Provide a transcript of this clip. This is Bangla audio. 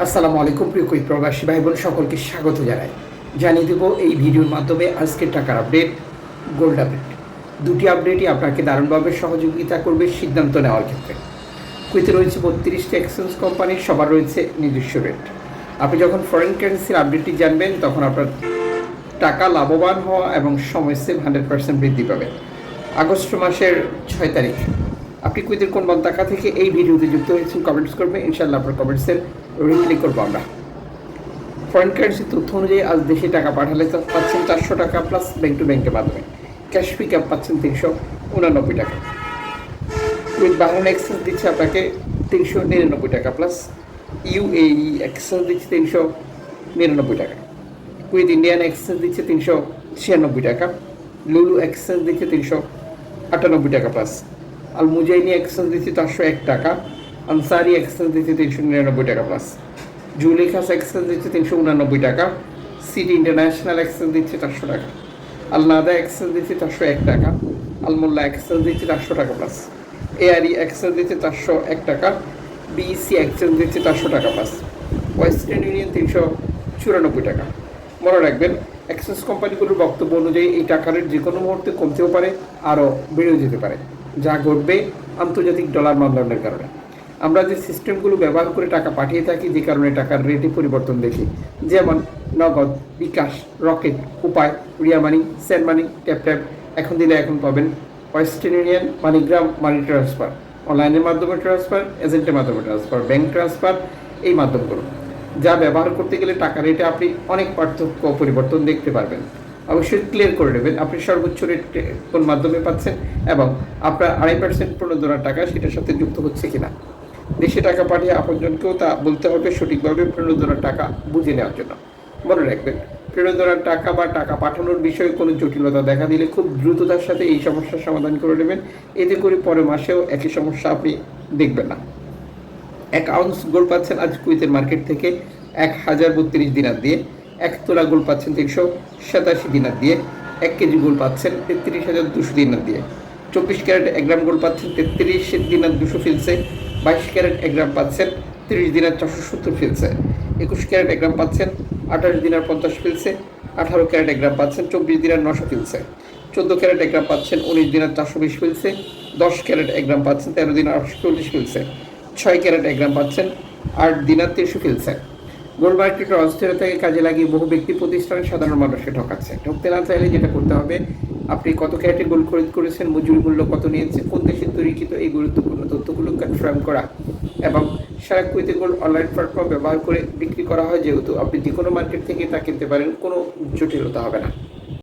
আসসালামু আলাইকুম, প্রিয় কুইক প্রবাসী ভাই বোন সকলকে স্বাগত জানাই। জানিয়ে দেবো এই ভিডিওর মাধ্যমে আজকের টাকার আপডেট, গোল্ড আপডেট। দুটি আপডেটই আপনাকে দারুণভাবে সহযোগিতা করবে, সিদ্ধান্ত নেওয়ার ক্ষেত্রে। কুইতে রয়েছে বত্রিশটি এক্সচেঞ্জ কোম্পানির সবার রয়েছে নিজস্ব রেট আপনি যখন ফরেন কারেন্সির আপডেটটি জানবেন, তখন আপনার টাকা লাভবান হওয়া এবং সময় সেভ হান্ড্রেড পার্সেন্ট বৃদ্ধি পাবে। আগস্ট মাসের ছয় তারিখ। আপনি কুইতের কোন মন্তাকা থেকে এই ভিডিওতে যুক্ত হয়েছেন কমেন্টস করবেন ইনশাল্লাহ আপনার কমেন্টসের রিপ্লাই করব আমরা। ফরেন কারেন্সি তথ্য অনুযায়ী আজ দেশে টাকা পাঠালে পাচ্ছেন চারশো টাকা প্লাস ব্যাংক টু ব্যাংকের মাধ্যমে। ক্যাশ পিক আপ পাচ্ছেন তিনশো উনানব্বই টাকা। উইথ বাহারান এক্সচেঞ্জ দিচ্ছে আপনাকে তিনশো নিরানব্বই টাকা প্লাস ইউএই এক্সচেঞ্জ দিচ্ছে তিনশো নিরানব্বই টাকা। উইথ ইন্ডিয়ান এক্সচেঞ্জ দিচ্ছে তিনশো ছিয়ানব্বই টাকা। লুলু এক্সচেঞ্জ দিচ্ছে তিনশো আটানব্বই টাকা প্লাস আল মুজাইনি এক্সচেঞ্জ দিচ্ছে চারশো এক টাকা আনসারি এক্সচেঞ্জ দিচ্ছে তিনশো নিরানব্বই টাকা প্লাস জুলিখাস এক্সচেঞ্জ দিচ্ছে তিনশো উনানব্বই টাকা সিটি ইন্টারন্যাশনাল এক্সচেঞ্জ দিচ্ছে চারশো টাকা। আল নাদা এক্সচেঞ্জ দিচ্ছে চারশো এক টাকা আলমোল্লা এক্সচেঞ্জ দিচ্ছে চারশো টাকা প্লাস এআরই এক্সচেঞ্জ দিচ্ছে চারশো এক টাকা বিইসি এক্সচেঞ্জ দিচ্ছে চারশো টাকা প্লাস ওয়েস্টার্ন ইউনিয়ন তিনশো চুরানব্বই টাকা। মনে রাখবেন এক্সচেঞ্জ কোম্পানিগুলোর বক্তব্য অনুযায়ী এই টাকার যে কোনো মুহূর্তে কমতেও পারে, আরও বেড়েও যেতে পারে। যা ঘটবে আন্তর্জাতিক ডলার মানদণ্ডের কারণে। আমরা যে সিস্টেমগুলো ব্যবহার করে টাকা পাঠিয়ে থাকি, যে কারণে টাকার রেটে পরিবর্তন দেখি। যেমন Nagad, bKash, Rocket Upay Ria money, send money, tap tap, এখন দিলে এখন পাবেন Western Union MoneyGram money transfer, অনলাইনের মাধ্যমে ট্রান্সফার, এজেন্টের মাধ্যমে ট্রান্সফার, ব্যাংক ট্রান্সফার, এই মাধ্যমগুলো। যা ব্যবহার করতে গেলে টাকা রেটে আপনি অনেক পার্থক্য পরিবর্তন দেখতে পারবেন। অবশ্যই ক্লিয়ার করে নেবেন। আপনি সর্বোচ্চ রেট কোন মাধ্যমে পাচ্ছেন এবং আপনার আড়াই পার্সেন্ট প্রণোদনার টাকা সেটার সাথে যুক্ত হচ্ছে কিনা। দেশে টাকা পাঠিয়ে আপনজনকেও তা বলতে হবে সঠিকভাবে প্রণোদনার টাকা বুঝে নেওয়ার জন্য। মনে রাখবেন প্রণোদনার টাকা বা টাকা পাঠানোর বিষয়ে কোনো জটিলতা দেখা দিলে খুব দ্রুততার সাথে এই সমস্যার সমাধান করে নেবেন। এতে করে পরের মাসেও একই সমস্যা আপনি দেখবেন না। এক আউন্স পাচ্ছেন আজ কুইতের মার্কেট থেকে এক হাজার বত্রিশ দিনার দিয়ে। এক তোলা গোল পাচ্ছেন তিনশো সাতাশি দিনার দিয়ে, এক কেজি গোল পাচ্ছেন তেত্রিশ হাজার দুশো দিনার দিয়ে। চব্বিশ ক্যারেট এক গ্রাম গোল পাচ্ছেন তেত্রিশ দিনার দুশো ফিলসে বাইশ ক্যারেট এক গ্রাম পাচ্ছেন তিরিশ দিনার চারশো সত্তর ফিলসে একুশ ক্যারেট এক গ্রাম পাচ্ছেন আঠাশ দিনার পঞ্চাশ ফিলসে আঠারো ক্যারেট এক গ্রাম পাচ্ছেন চব্বিশ দিনার নশো ফিলসে চোদ্দ ক্যারেট এক গ্রাম পাচ্ছেন উনিশ দিনার চারশো বিশ ফিলসে দশ ক্যারেট এক গ্রাম পাচ্ছেন তেরো দিনার আটশো চল্লিশ ফিলসে ছয় ক্যারেট এক গ্রাম পাচ্ছেন আট দিনার তিনশো ফিলসে গোল্ড মার্কেটের অস্থিরতাকে কাজে লাগিয়ে বহু ব্যক্তি প্রতিষ্ঠান সাধারণ মানুষকে ঠকাচ্ছে। ঠকতে না চাইলে যেটা করতে হবে, আপনি কত ক্যারেটে গোল খরিদ করেছেন, মজুরি মূল্য কত নিয়েছে কোন দেশে তৈরিকৃত এই গুরুত্বপূর্ণ তথ্যগুলো কনফার্ম করা এবং সারা কুইতে গোল্ড অনলাইন প্ল্যাটফর্ম ব্যবহার করে বিক্রি করা হয়, যেহেতু আপনি যে কোনো মার্কেট থেকে তা কিনতে পারেন, কোনো জটিলতা হবে না।